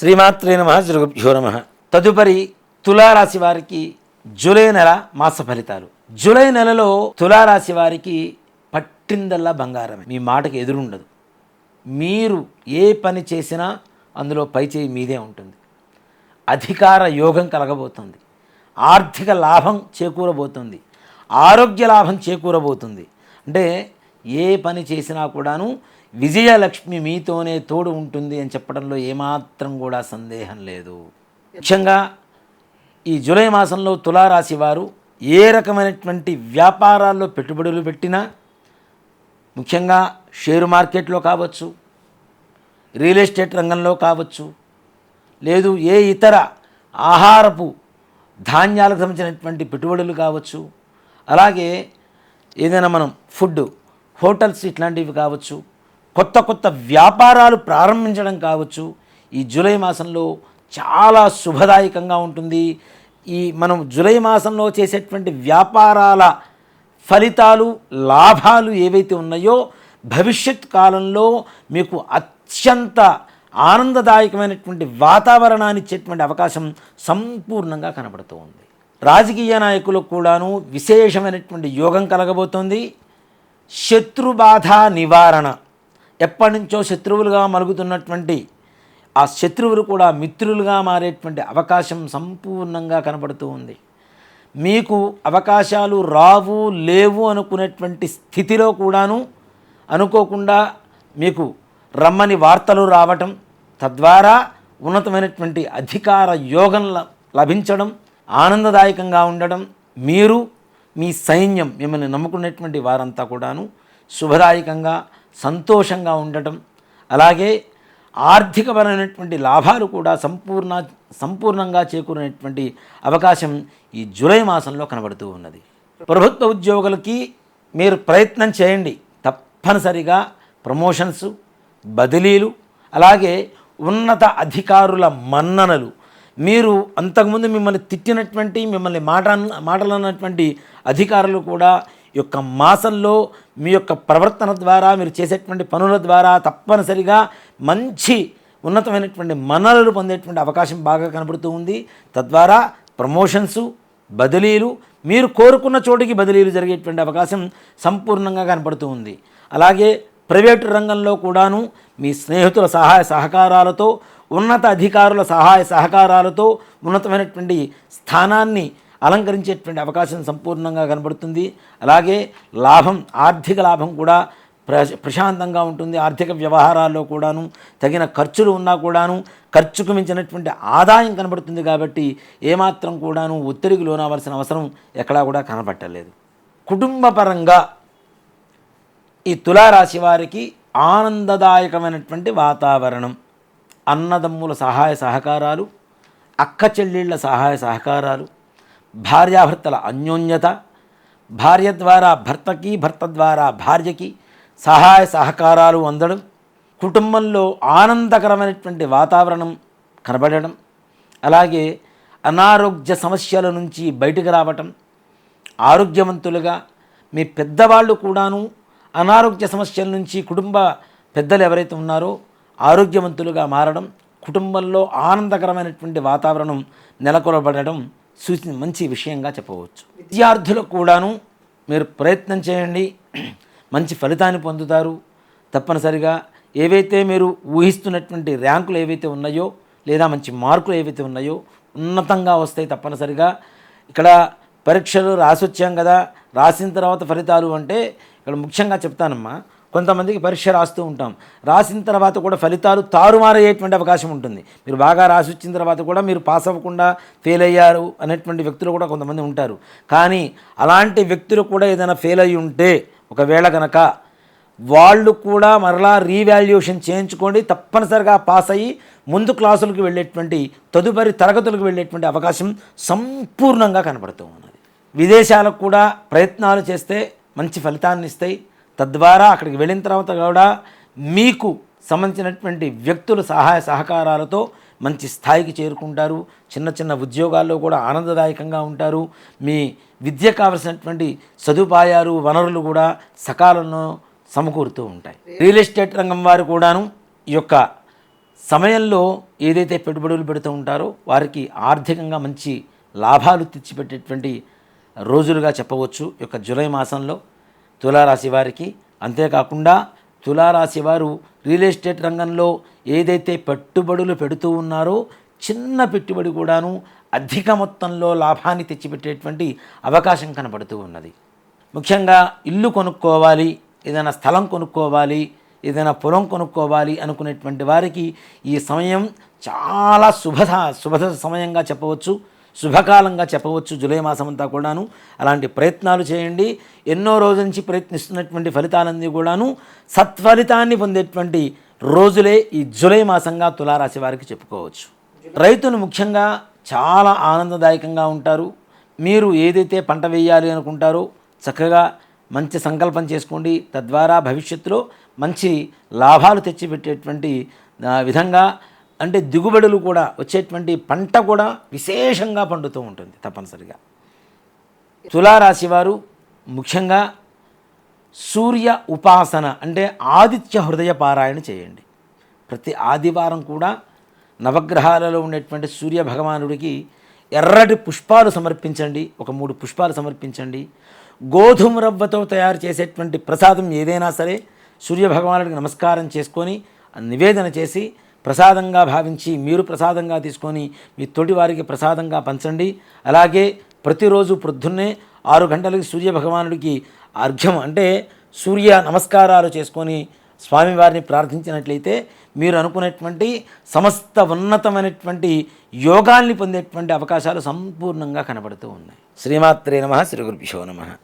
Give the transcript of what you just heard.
శ్రీమాత్రే నమ శ్రీగుభ్యో నమ. తదుపరి తులారాశి వారికి జూలై నెల మాస ఫలితాలు. జూలై నెలలో తులారాశి వారికి పట్టిందల్లా బంగారమే. మీ మాటకి ఎదురుండదు. మీరు ఏ పని చేసినా అందులో పైచేయి మీదే ఉంటుంది. అధికార యోగం కలగబోతుంది. ఆర్థిక లాభం చేకూరబోతుంది. ఆరోగ్య లాభం చేకూరబోతుంది. అంటే ఏ పని చేసినా కూడాను విజయలక్ష్మి మీతోనే తోడు ఉంటుంది అని చెప్పడంలో ఏమాత్రం కూడా సందేహం లేదు. ముఖ్యంగా ఈ జూలై మాసంలో తులారాశి వారు ఏ రకమైనటువంటి వ్యాపారాల్లో పెట్టుబడులు పెట్టినా ముఖ్యంగా షేరు మార్కెట్లో కావచ్చు రియల్ ఎస్టేట్ రంగంలో కావచ్చు లేదు ఏ ఇతర ఆహారపు ధాన్యాలకు సంబంధించినటువంటి పెట్టుబడులు కావచ్చు అలాగే ఏదైనా మనం ఫుడ్ హోటల్స్ ఇట్లాంటివి కావచ్చు కొత్త కొత్త వ్యాపారాలు ప్రారంభించడం కావచ్చు ఈ జూలై మాసంలో చాలా శుభదాయకంగా ఉంటుంది. ఈ మనం జూలై మాసంలో చేసేటువంటి వ్యాపారాల ఫలితాలు లాభాలు ఏవైతే ఉన్నాయో భవిష్యత్ కాలంలో మీకు అత్యంత ఆనందదాయకమైనటువంటి వాతావరణాన్ని ఇచ్చేటువంటి అవకాశం సంపూర్ణంగా కనబడుతూ ఉంది రాజకీయ నాయకులకు కూడాను విశేషమైనటువంటి యోగం కలగబోతోంది. శత్రుబాధ నివారణ. ఎప్పటి నుంచో శత్రువులుగా మరుగుతున్నటువంటి ఆ శత్రువులు కూడా మిత్రులుగా మారేటువంటి అవకాశం సంపూర్ణంగా కనబడుతూ ఉంది. మీకు అవకాశాలు రావు లేవు అనుకునేటువంటి స్థితిలో కూడాను అనుకోకుండా మీకు రమ్మని వార్తలు రావటం తద్వారా ఉన్నతమైనటువంటి అధికార యోగం ల- లభించడం ఆనందదాయకంగా ఉండడం మీరు మీ సైన్యం మిమ్మల్ని నమ్ముకునేటువంటి వారంతా కూడాను శుభదాయకంగా సంతోషంగా ఉండటం అలాగే ఆర్థికపరమైనటువంటి లాభాలు కూడా సంపూర్ణ సంపూర్ణంగా చేకూరినటువంటి అవకాశం ఈ జూలై మాసంలో కనబడుతూ ఉన్నది. ప్రభుత్వ ఉద్యోగులకి మీరు ప్రయత్నం చేయండి. తప్పనిసరిగా ప్రమోషన్స్ బదిలీలు అలాగే ఉన్నత అధికారుల మన్ననలు మీరు అంతకుముందు మిమ్మల్ని తిట్టినటువంటి మిమ్మల్ని మాట మాటలు అన్నటువంటి అధికారులు కూడా ఈ యొక్క మాసంలో మీ యొక్క ప్రవర్తన ద్వారా మీరు చేసేటువంటి పనుల ద్వారా తప్పనిసరిగా మంచి ఉన్నతమైనటువంటి మనలను పొందేటువంటి అవకాశం బాగా కనబడుతూ ఉంది. తద్వారా ప్రమోషన్సు బదిలీలు మీరు కోరుకున్న చోటికి బదిలీలు జరిగేటువంటి అవకాశం సంపూర్ణంగా కనపడుతూ ఉంది. అలాగే ప్రైవేటు రంగంలో కూడాను మీ స్నేహితుల సహాయ సహకారాలతో ఉన్నత అధికారుల సహాయ సహకారాలతో ఉన్నతమైనటువంటి స్థానాన్ని అలంకరించేటువంటి అవకాశం సంపూర్ణంగా కనబడుతుంది. అలాగే లాభం ఆర్థిక లాభం కూడా ప్ర ప్రశాంతంగా ఉంటుంది. ఆర్థిక వ్యవహారాల్లో కూడాను తగిన ఖర్చులు ఉన్నా కూడాను ఖర్చుకు మించినటువంటి ఆదాయం కనబడుతుంది కాబట్టి ఏమాత్రం కూడాను ఒత్తిడికి లోనవలసిన అవసరం ఎక్కడా కూడా కనబట్టలేదు. కుటుంబపరంగా ఈ తులారాశి వారికి ఆనందదాయకమైనటువంటి వాతావరణం. అన్నదమ్ముల సహాయ సహకారాలు అక్క చెల్లెళ్ళ సహాయ సహకారాలు భార్యాభర్తల అన్యోన్యత భార్య ద్వారా భర్తకి భర్త ద్వారా భార్యకి సహాయ సహకారాలు అందడం కుటుంబంలో ఆనందకరమైనటువంటి వాతావరణం కనబడడం అలాగే అనారోగ్య సమస్యల నుంచి బయటకు రావటం ఆరోగ్యవంతులుగా మీ పెద్దవాళ్ళు కూడాను అనారోగ్య సమస్యల నుంచి కుటుంబ పెద్దలు ఎవరైతే ఉన్నారో ఆరోగ్యవంతులుగా మారడం కుటుంబంలో ఆనందకరమైనటువంటి వాతావరణం నెలకొల్పడడం సూచి మంచి విషయంగా చెప్పవచ్చు. విద్యార్థులకు కూడాను మీరు ప్రయత్నం చేయండి. మంచి ఫలితాన్ని పొందుతారు. తప్పనిసరిగా ఏవైతే మీరు ఊహిస్తున్నటువంటి ర్యాంకులు ఏవైతే ఉన్నాయో లేదా మంచి మార్కులు ఏవైతే ఉన్నాయో ఉన్నతంగా వస్తాయి తప్పనిసరిగా. ఇక్కడ పరీక్షలు రాసి వచ్చాం కదా. రాసిన తర్వాత ఫలితాలు అంటే ఇక్కడ ముఖ్యంగా చెప్తానమ్మా. కొంతమందికి పరీక్ష రాస్తూ ఉంటాం. రాసిన తర్వాత కూడా ఫలితాలు తారుమారయ్యేటువంటి అవకాశం ఉంటుంది. మీరు బాగా రాసి వచ్చిన తర్వాత కూడా మీరు పాస్ అవ్వకుండా ఫెయిల్ అయ్యారు అనేటువంటి వ్యక్తులు కూడా కొంతమంది ఉంటారు. కానీ అలాంటి వ్యక్తులు కూడా ఏదైనా ఫెయిల్ అయ్యి ఉంటే ఒకవేళ కనుక వాళ్ళు కూడా మరలా రీవాల్యుయేషన్ చేయించుకోండి. తప్పనిసరిగా పాస్ అయ్యి ముందు క్లాసులకు వెళ్ళేటువంటి తదుపరి తరగతులకు వెళ్ళేటువంటి అవకాశం సంపూర్ణంగా కనబడుతూ ఉన్నది. విదేశాలకు కూడా ప్రయత్నాలు చేస్తే మంచి ఫలితాన్ని ఇస్తాయి. తద్వారా అక్కడికి వెళ్ళిన తర్వాత కూడా మీకు సంబంధించినటువంటి వ్యక్తుల సహాయ సహకారాలతో మంచి స్థాయికి చేరుకుంటారు. చిన్న చిన్న ఉద్యోగాల్లో కూడా ఆనందదాయకంగా ఉంటారు. మీ విద్య కావలసినటువంటి సదుపాయాలు వనరులు కూడా సకాలంలో సమకూరుతూ ఉంటాయి. రియల్ ఎస్టేట్ రంగం వారు కూడాను ఈ యొక్క సమయంలో ఏదైతే పెట్టుబడులు పెడుతూ ఉంటారో వారికి ఆర్థికంగా మంచి లాభాలు తెచ్చిపెట్టేటువంటి రోజులుగా చెప్పవచ్చు. ఈ యొక్క జూలై మాసంలో తులారాశి వారికి అంతేకాకుండా తులారాశి వారు రియల్ ఎస్టేట్ రంగంలో ఏదైతే పెట్టుబడులు పెడుతూ ఉన్నారో చిన్న పెట్టుబడి కూడాను అధిక మొత్తంలో లాభాన్ని తెచ్చిపెట్టేటువంటి అవకాశం కనబడుతూ ఉన్నది. ముఖ్యంగా ఇల్లు కొనుక్కోవాలి ఏదైనా స్థలం కొనుక్కోవాలి ఏదైనా పొలం కొనుక్కోవాలి అనుకునేటువంటి వారికి ఈ సమయం చాలా శుభ శుభ సమయంగా చెప్పవచ్చు. శుభకాలంగా చెప్పవచ్చు జూలై మాసం అంతా కూడాను. అలాంటి ప్రయత్నాలు చేయండి. ఎన్నో రోజుల నుంచి ప్రయత్నిస్తున్నటువంటి ఫలితాలన్నీ కూడాను సత్ఫలితాన్ని పొందేటువంటి రోజులే ఈ జూలై మాసంగా తులారాశి వారికి చెప్పుకోవచ్చు. రైతులు ముఖ్యంగా చాలా ఆనందదాయకంగా ఉంటారు. మీరు ఏదైతే పంట వేయాలి అనుకుంటారో చక్కగా మంచి సంకల్పం చేసుకోండి. తద్వారా భవిష్యత్తులో మంచి లాభాలు తెచ్చిపెట్టేటువంటి విధంగా అంటే దిగుబడులు కూడా వచ్చేటువంటి పంట కూడా విశేషంగా పండుతూ ఉంటుంది తప్పనిసరిగా. తులారాశి వారు ముఖ్యంగా సూర్య ఉపాసన అంటే ఆదిత్య హృదయ పారాయణ చేయండి. ప్రతి ఆదివారం కూడా నవగ్రహాలలో ఉండేటువంటి సూర్య భగవానుడికి ఎర్రటి పుష్పాలు సమర్పించండి. ఒక మూడు పుష్పాలు సమర్పించండి. గోధుమ రవ్వతో తయారు చేసేటువంటి ప్రసాదం ఏదైనా సరే సూర్య భగవానుడికి నమస్కారం చేసుకొని నివేదన చేసి ప్రసాదంగా భావించి మీరు ప్రసాదంగా తీసుకొని మీ తోటి వారికి ప్రసాదంగా పంచండి. అలాగే ప్రతిరోజు ప్రొద్దున్నే ఆరు గంటలకి సూర్య భగవానుడికి అర్ఘ్యం అంటే సూర్య నమస్కారాలు చేసుకొని స్వామివారిని ప్రార్థించినట్లయితే మీరు అనుకునేటువంటి సమస్త ఉన్నతమైనటువంటి యోగాల్ని పొందేటువంటి అవకాశాలు సంపూర్ణంగా కనబడుతూ ఉన్నాయి. శ్రీమాత్రే నమ శ్రీ గురుభ్యో నమ.